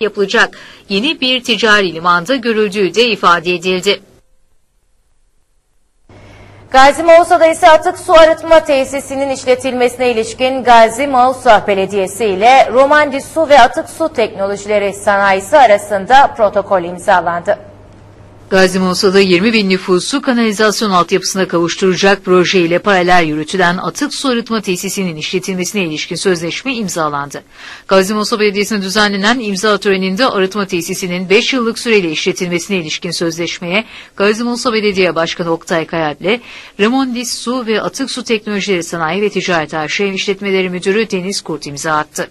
yapılacak yeni bir ticari limanda görüldüğü de ifade edildi. Gazi Mausa'da ise atık su arıtma tesisinin işletilmesine ilişkin Gazi Mausa Belediyesi ile Romandis Su ve Atık Su Teknolojileri Sanayisi arasında protokol imzalandı. Gazi Mosa'da 20 bin nüfusu kanalizasyon altyapısına kavuşturacak proje ile paralel yürütülen atık su arıtma tesisinin işletilmesine ilişkin sözleşme imzalandı. Gazi Mosa Belediyesi'ne düzenlenen imza töreninde arıtma tesisinin 5 yıllık süreli işletilmesine ilişkin sözleşmeye Gazi Mosa Belediye Başkanı Oktay Kayal ile Remondis Su ve Atık Su Teknolojileri Sanayi ve Ticaret AŞ İşletmeleri Müdürü Deniz Kurt imza attı.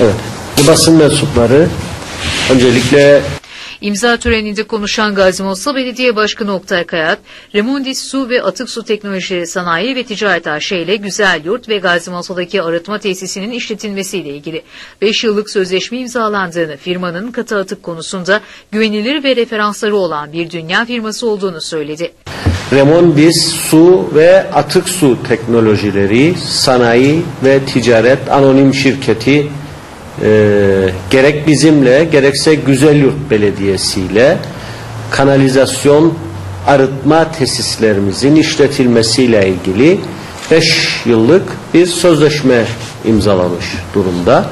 Evet. Bu basın mensupları öncelikle İmza töreninde konuşan Gazi Mossa Belediye Başkanı Oktay Kayat, Remondis Su ve Atık Su Teknolojileri Sanayi ve Ticaret AŞ ile Güzel Yurt ve Gazi Mossa'daki arıtma tesisinin işletilmesiyle ilgili 5 yıllık sözleşme imzalandığını, firmanın katı atık konusunda güvenilir ve referansları olan bir dünya firması olduğunu söyledi. Remondis Su ve Atık Su Teknolojileri Sanayi ve Ticaret Anonim Şirketi gerek bizimle gerekse Güzelyurt Belediyesi ile kanalizasyon arıtma tesislerimizin işletilmesiyle ilgili 5 yıllık bir sözleşme imzalamış durumda.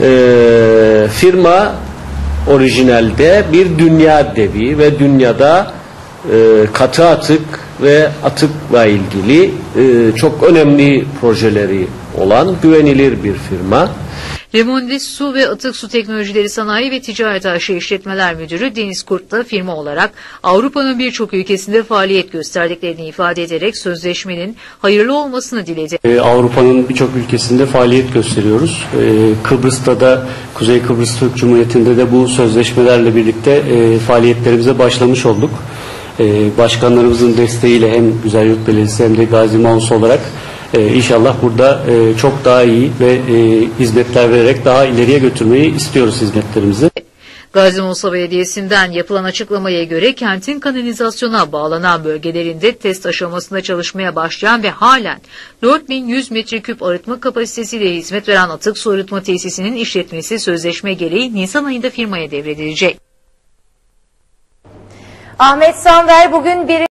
E, firma orijinalde bir dünya devi ve dünyada e, katı atık ve atıkla ilgili e, çok önemli projeleri olan güvenilir bir firma. Remondis Su ve Atık Su Teknolojileri Sanayi ve Ticaret AŞ İşletmeler Müdürü Deniz Kurt da firma olarak Avrupa'nın birçok ülkesinde faaliyet gösterdiklerini ifade ederek sözleşmenin hayırlı olmasını diledi. Ee, Avrupa'nın birçok ülkesinde faaliyet gösteriyoruz. Ee, Kıbrıs'ta da Kuzey Kıbrıs Türk Cumhuriyeti'nde de bu sözleşmelerle birlikte e, faaliyetlerimize başlamış olduk. Ee, Başkanlarımızın desteğiyle hem Güzelyurt Belediyesi hem de Gazi Maus olarak e, inşallah burada e, çok daha iyi ve e, hizmetler vererek daha ileriye götürmeyi istiyoruz hizmetlerimizi. Gazi Musa Belediyesi'nden yapılan açıklamaya göre kentin kanalizasyona bağlanan bölgelerinde test aşamasında çalışmaya başlayan ve halen 4100 metreküp arıtma kapasitesiyle hizmet veren atık su arıtma tesisinin işletmesi sözleşme gereği Nisan ayında firmaya devredilecek. Ahmet Sanver bugün bir